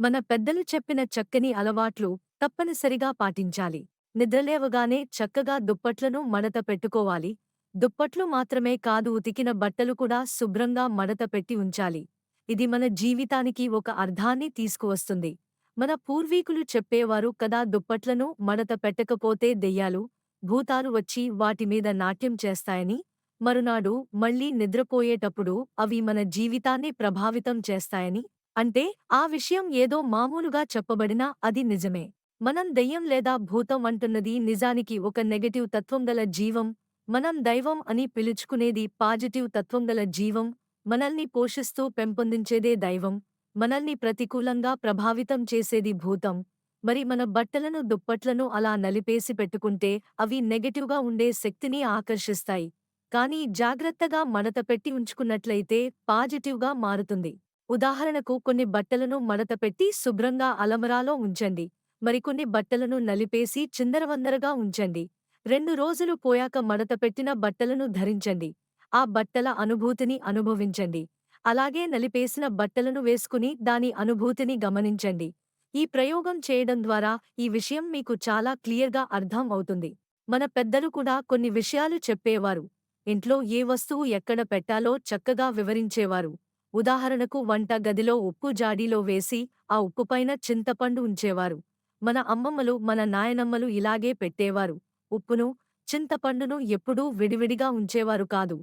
మన పెద్దలు చెప్పిన చక్కని అలవాట్లు తప్పనిసరిగా పాటించాలి. నిద్రలేవగానే చక్కగా దుప్పట్లను మడత పెట్టుకోవాలి. దుప్పట్లు మాత్రమే కాదు ఉతికిన బట్టలు కూడా శుభ్రంగా మడత పెట్టి ఉంచాలి. ఇది మన జీవితానికి ఒక అర్థాన్ని తీసుకువస్తుంది. మన పూర్వీకులు చెప్పేవారు కదా దుప్పట్లను మడత పెట్టకపోతే దెయ్యాలు భూతాలు వచ్చి వాటి మీద నాట్యం చేస్తాయని. మరునాడు మళ్ళీ నిద్రపోయేటప్పుడు అవి మన జీవితాన్ని ప్రభావితం చేస్తాయని అంటే ఆ విషయం ఏదో మామూలుగా చెప్పబడినా అది నిజమే. మనం దెయ్యం లేదా భూతం అంటున్నది నిజానికి ఒక నెగటివ్ తత్వం గల జీవం మనం దైవం అని పిలుచుకునేది పాజిటివ్ తత్వం గల జీవం మనల్ని పోషిస్తూ పెంపొందించేదే దైవం మనల్ని ప్రతికూలంగా ప్రభావితం చేసేది భూతం. మరి మన బట్టలను దుప్పట్లను అలా నలిపేసి పెట్టుకుంటే అవి నెగటివ్గా ఉండే శక్తిని ఆకర్షిస్తాయి. కానీ జాగ్రత్తగా మడత పెట్టి ఉంచుకున్నట్లయితే పాజిటివ్గా మారుతుంది. ఉదాహరణకు కొన్ని బట్టలను మడతపెట్టి శుభ్రంగా అలమరాలో ఉంచండి. మరికొన్ని బట్టలను నలిపేసి చిందరవందరగా ఉంచండి. రెండు రోజులు పోయాక మడతపెట్టిన బట్టలను ధరించండి. ఆ బట్టల అనుభూతిని అనుభవించండి. అలాగే నలిపేసిన బట్టలను వేసుకుని దాని అనుభూతిని గమనించండి. ఈ ప్రయోగం చేయడం ద్వారా ఈ విషయం మీకు చాలా క్లియర్గా అర్థం అవుతుంది. మన పెద్దలు కూడా కొన్ని విషయాలు చెప్పేవారు. ఇంట్లో ఏ వస్తువు ఎక్కడ పెట్టాలో చక్కగా వివరించేవారు. ఉదాహరణకు వంట గదిలో ఉప్పు జాడీలో వేసి ఆ ఉప్పుపైన చింతపండు ఉంచేవారు. మన అమ్మమ్మలు మన నాయనమ్మలు ఇలాగే పెట్టేవారు. ఉప్పును చింతపండును ఎప్పుడూ విడివిడిగా ఉంచేవారు కాదు.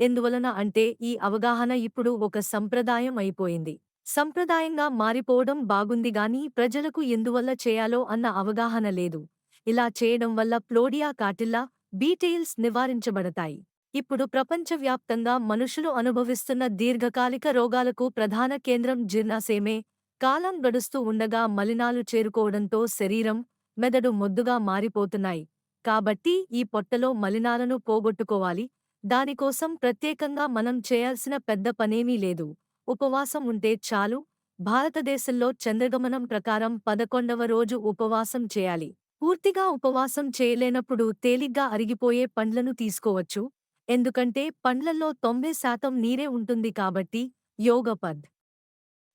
ఎందువలన అంటే ఈ అవగాహన ఇప్పుడు ఒక సంప్రదాయం అయిపోయింది. సంప్రదాయంగా మారిపోవడం బాగుందిగాని ప్రజలకు ఎందువల్ల చేయాలో అన్న అవగాహన లేదు. ఇలా చేయడం వల్ల ప్లోడియా కాటిల్లా బీటెయిల్స్ నివారించబడతాయి. ఇప్పుడు ప్రపంచవ్యాప్తంగా మనుషులు అనుభవిస్తున్న దీర్ఘకాలిక రోగాలకు ప్రధాన కేంద్రం జీర్ణాశయమే. కాలం గడుస్తూ ఉండగా మలినాలు చేరుకోవడంతో శరీరం మెదడు మొద్దుగా మారిపోతున్నాయి. కాబట్టి ఈ పొట్టలో మలినాలను పోగొట్టుకోవాలి. దానికోసం ప్రత్యేకంగా మనం చేయాల్సిన పెద్ద పనేమీ లేదు. ఉపవాసం ఉంటే చాలు. భారతదేశంలో చంద్రగమనం ప్రకారం పదకొండవ రోజు ఉపవాసం చేయాలి. పూర్తిగా ఉపవాసం చేయలేనప్పుడు తేలిగ్గా అరిగిపోయే పండ్లను తీసుకోవచ్చు. ఎందుకంటే పండ్లల్లో తొంభై శాతం నీరే ఉంటుంది కాబట్టి యోగపద్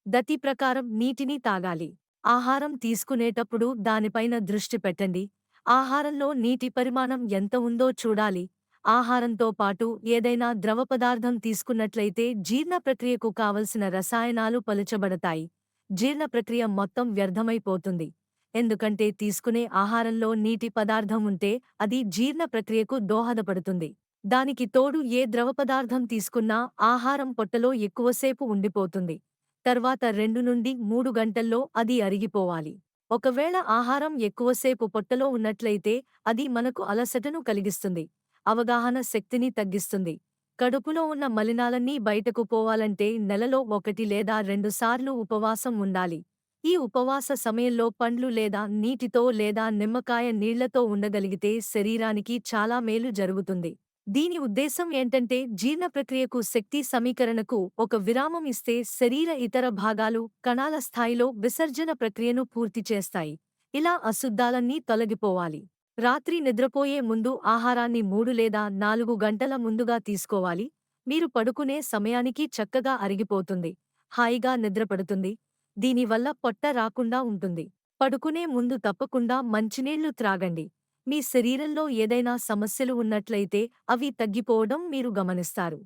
దతి ప్రకారం నీటిని తాగాలి. ఆహారం తీసుకునేటప్పుడు దానిపైన దృష్టి పెట్టండి. ఆహారంలో నీటి పరిమాణం ఎంత ఉందో చూడాలి. ఆహారంతో పాటు ఏదైనా ద్రవ పదార్థం తీసుకున్నట్లయితే జీర్ణ ప్రక్రియకు కావలసిన రసాయనాలు పలుచబడతాయి. జీర్ణ ప్రక్రియ మొత్తం వ్యర్థమైపోతుంది. ఎందుకంటే తీసుకునే ఆహారంలో నీటి పదార్థం ఉంటే అది జీర్ణ ప్రక్రియకు దోహదపడుతుంది. దానికి తోడు ఏ ద్రవపదార్థం తీసుకున్నా ఆహారం పొట్టలో ఎక్కువసేపు ఉండిపోతుంది. తర్వాత రెండు నుండి మూడు గంటల్లో అది అరిగిపోవాలి. ఒకవేళ ఆహారం ఎక్కువసేపు పొట్టలో ఉన్నట్లయితే అది మనకు అలసటను కలిగిస్తుంది. అవగాహన శక్తిని తగ్గిస్తుంది. కడుపులో ఉన్న మలినాలన్నీ బయటకు పోవాలంటే నెలలో ఒకటి లేదా రెండుసార్లు ఉపవాసం ఉండాలి. ఈ ఉపవాస సమయంలో పండ్లు లేదా నీటితో లేదా నిమ్మకాయ నీళ్ళతో ఉండగలిగితే శరీరానికి చాలా మేలు జరుగుతుంది. దీని ఉద్దేశం ఏంటంటే జీర్ణ ప్రక్రియకు శక్తి సమీకరణకు ఒక విరామం ఇస్తే శరీర ఇతర భాగాలు కణాల స్థాయిలో విసర్జన ప్రక్రియను పూర్తి చేస్తాయి. ఇలా అశుద్ధాలన్నీ తొలగిపోవాలి. రాత్రి నిద్రపోయే ముందు ఆహారాన్ని మూడు లేదా నాలుగు గంటల ముందుగా తీసుకోవాలి. మీరు పడుకునే సమయానికి చక్కగా అరిగిపోతుంది. హాయిగా నిద్రపడుతుంది. దీనివల్ల పొట్ట రాకుండా ఉంటుంది. పడుకునే ముందు తప్పకుండా మంచినీళ్ళు త్రాగండి. మీ శరీరంలో ఏదైనా సమస్యలు ఉన్నట్లయితే అవి తగ్గిపోవడం మీరు గమనిస్తారు.